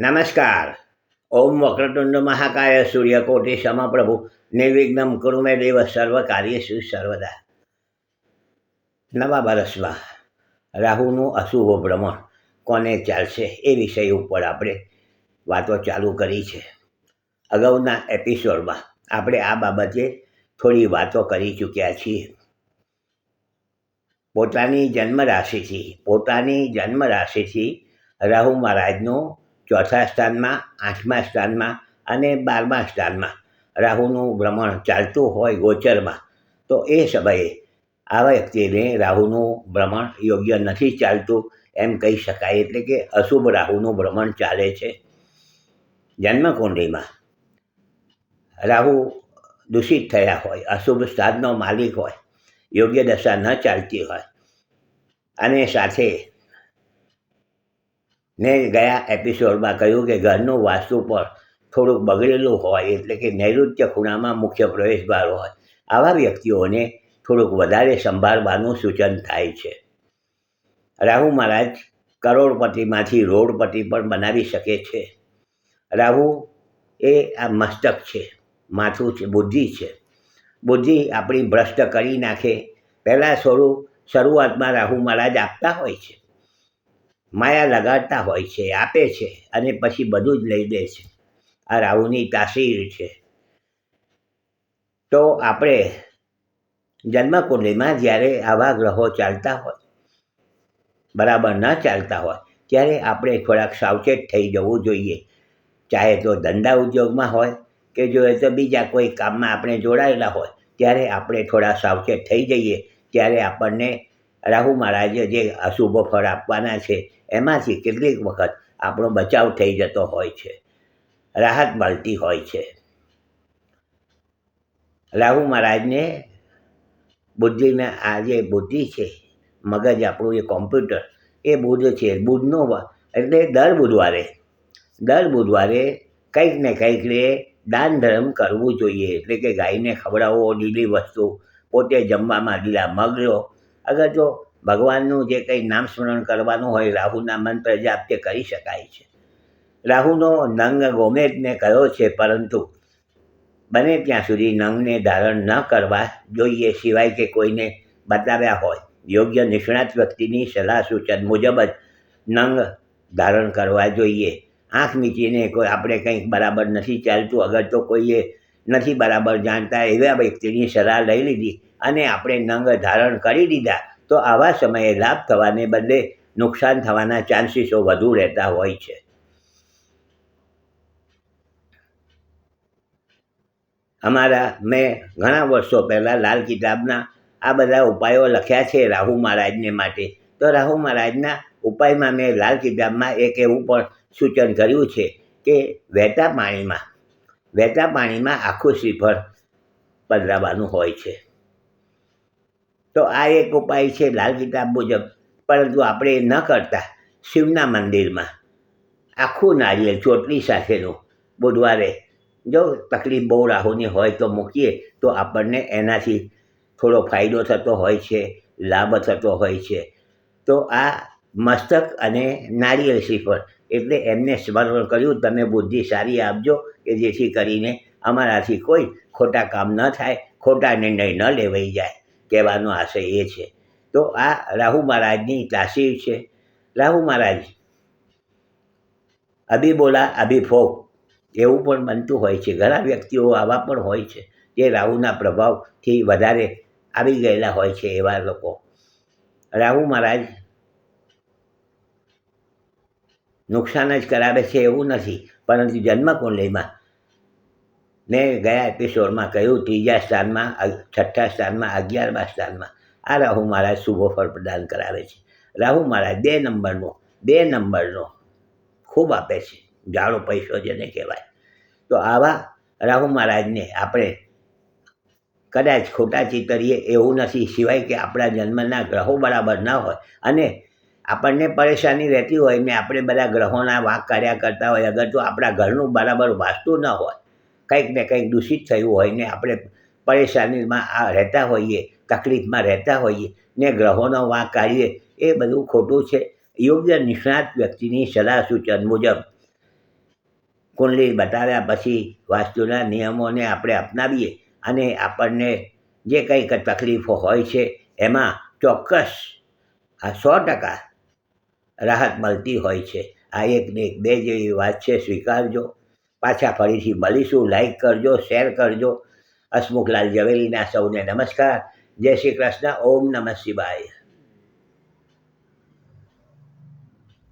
નમસ્કાર. ઓમ વક્રતુંડ મહાકાય સૂર્યકોટિ સમપ્રભુ. નિર્વિઘ્નમ કુરુ મે દેવ સર્વ કાર્યેષુ સર્વદા. નવા વર્ષમાં રાહુનું અશુભ ભ્રમણ કોને ચાલશે એ વિષય ઉપર આપણે વાતો ચાલુ કરી છે. અગાઉના એપિસોડમાં આપણે આ બાબતે થોડી વાતો કરી ચૂક્યા છીએ. પોતાની જન્મ રાશિથી પોતાની જન્મ રાશિથી રાહુ મહારાજનું ચોથા સ્થાનમાં, આઠમા સ્થાનમાં અને બારમા સ્થાનમાં રાહુનું ભ્રમણ ચાલતું હોય ગોચરમાં. તો એ સમયે આવા વ્યક્તિને રાહુનું ભ્રમણ યોગ્ય નથી ચાલતું એમ કહી શકાય એટલે કે અશુભ રાહુનું ભ્રમણ ચાલે છે. જન્મકુંડલીમાં રાહુ દૂષિત થયા હોય, અશુભ સ્થાનનો માલિક હોય, યોગ્ય દશા ન ચાલતી હોય અને સાથે ને ગયા એપિસોડમાં કહ્યું કે ઘરનું વાસ્તુ પર થોડુંક બગડેલું હોય, એટલે કે નૈઋત્ય ખૂણામાં મુખ્ય પ્રવેશદ્વાર હોય, આવા વ્યક્તિઓને થોડુંક વધારે સંભાળવાનું સૂચન થાય છે. રાહુ મહારાજ કરોડપતિમાંથી રોડપતિ પણ બનાવી શકે છે. રાહુ એ આ મસ્તક છે, માથું છે, બુદ્ધિ છે. બુદ્ધિ આપણી ભ્રષ્ટ કરી નાખે. પહેલાં સ્વરૂપ શરૂઆતમાં રાહુ મહારાજ આપતા હોય છે. માયા લગાડતા હોય છે, આપે છે અને પછી બધું જ લઈ દે છે. આ રાહુની તાસીર છે. તો આપણે જન્મકુંડલીમાં જ્યારે આવા ગ્રહો ચાલતા હોય, બરાબર ન ચાલતા હોય, ત્યારે આપણે થોડાક સાવચેત થઈ જવું જોઈએ. ચાહે તો ધંધા ઉદ્યોગમાં હોય કે જો એ તો બીજા કોઈ કામમાં આપણે જોડાયેલા હોય, ત્યારે આપણે થોડા સાવચેત થઈ જઈએ. ત્યારે આપણને રાહુ મહારાજે જે અશુભ ફળ આપવાના છે એમાંથી કેટલીક વખત આપણો બચાવ થઈ જતો હોય છે. રાહત મળતી હોય છે. રાહુ મહારાજને બુદ્ધિને આ જે બુદ્ધિ છે, મગજ આપણું જે કોમ્પ્યુટર, એ બુદ્ધ છે, બુદ્ધનો એટલે દર બુધવારે દર બુધવારે કંઈક ને કંઈક રે દાન ધર્મ કરવું જોઈએ. એટલે કે ગાયને ખવડાવવો લીલી વસ્તુ, પોતે જમવામાં લીલા મગ લો. અગર જો ભગવાનનું જે કંઈ નામ સ્મરણ કરવાનું હોય, રાહુના મંત્ર જાપ તે કરી શકાય છે. રાહુનો નંગ ગોમેદને કયો છે, પરંતુ બને ત્યાં સુધી નંગને ધારણ ન કરવા જોઈએ, સિવાય કે કોઈને બતાવ્યા હોય. યોગ્ય નિષ્ણાત વ્યક્તિની સલાહ સૂચન મુજબ જ નંગ ધારણ કરવા જોઈએ. આંખ મીચીને કોઈ આપણે કંઈક બરાબર નથી ચાલતું, અગર તો કોઈએ નથી બરાબર જાણતા એવા વ્યક્તિની સલાહ લઈ લીધી અને આપણે નંગ ધારણ કરી દીધા તો આવા સમયે લાભ થવાને બદલે નુકસાન થવાના ચાન્સીસો વધુ રહેતા હોય છે. અમારા મેં ઘણા વર્ષો પહેલાં લાલ કિતાબના આ બધા ઉપાયો લખ્યા છે રાહુ મહારાજને માટે. તો રાહુ મહારાજના ઉપાયમાં મેં લાલ કિતાબમાં એક એવું પણ સૂચન કર્યું છે કે વહેતા પાણીમાં વહેતા પાણીમાં આખું શ્રીફળ પધરાવવાનું હોય છે. તો આ એક ઉપાય છે લાલ કિતાબ મુજબ. પરંતુ આપણે એ ન કરતા શિવના મંદિરમાં. આખું નારિયેળ ચોટલી સાથેનું બુધવારે જો તકલીફ બહુ રાહુની હોય તો મૂકીએ તો આપણને એનાથી થોડો ફાયદો થતો હોય છે, લાભ થતો હોય છે. તો આ મસ્તક અને નારિયેળ શ્રીફળ એટલે એમને સ્મરણ કર્યું. તમે બુદ્ધિ સારી આપજો કે જેથી કરીને અમારાથી કોઈ ખોટા કામ ન થાય, ખોટા નિર્ણય ન લેવાઈ જાય. કહેવાનો આશય એ છે. તો આ રાહુ મહારાજની તાસીર છે. રાહુ મહારાજ અભી બોલા અભી ફોક એવું પણ બનતું હોય છે. ઘણા વ્યક્તિઓ આવા પણ હોય છે જે રાહુના પ્રભાવથી વધારે આવી ગયેલા હોય છે એવા લોકો. રાહુ મહારાજ નુકસાન જ કરાવે છે એવું નથી. પરંતુ જન્મકુંડલીમાં મેં ગયા એપિસોડમાં કહ્યું, ત્રીજા સ્થાનમાં છઠ્ઠા સ્થાનમાં, અગિયારમા સ્થાનમાં. આ રાહુ મહારાજ શુભો ફળ પ્રદાન કરાવે છે. રાહુ મહારાજ બે નંબરનો બે નંબરનો ખૂબ આપે છે. જાડો પૈસો જેને કહેવાય. તો આવા રાહુ મહારાજને આપણે કદાચ ખોટા ચિતરીએ એવું નથી. સિવાય કે આપણા જન્મના ગ્રહો બરાબર ન હોય. અને આપણને પરેશાની રહેતી હોય ને આપણે બધા ગ્રહોના વાંક કર્યા કરતા હોય, અગર તો આપણા ઘરનું બરાબર વાસ્તુ ન હોય કંઈક ને કંઈક દૂષિત થયું હોય ને આપણે પરેશાનીમાં આ રહેતા હોઈએ, તકલીફમાં રહેતા હોઈએ, ને ગ્રહોનો વાંક કાઢીએ, એ બધું ખોટું છે. યોગ્ય નિષ્ણાત વ્યક્તિની સલાહ સૂચન મુજબ કુંડલી બતાવ્યા પછી વાસ્તુના નિયમોને આપણે અપનાવીએ અને આપણને જે કંઈક તકલીફો હોય છે એમાં ચોક્કસ આ સો ટકા રાહત મળતી હોય છે. આ એકને એક બે જેવી વાત છે, સ્વીકારજો. પાછા ફરીથી મળીશું. લાઈક કરજો શેર કરજો. હસમુખલાલ ઝવેરીના સૌને નમસ્કાર. જય શ્રી કૃષ્ણ. ઓમ નમઃ શિવાય.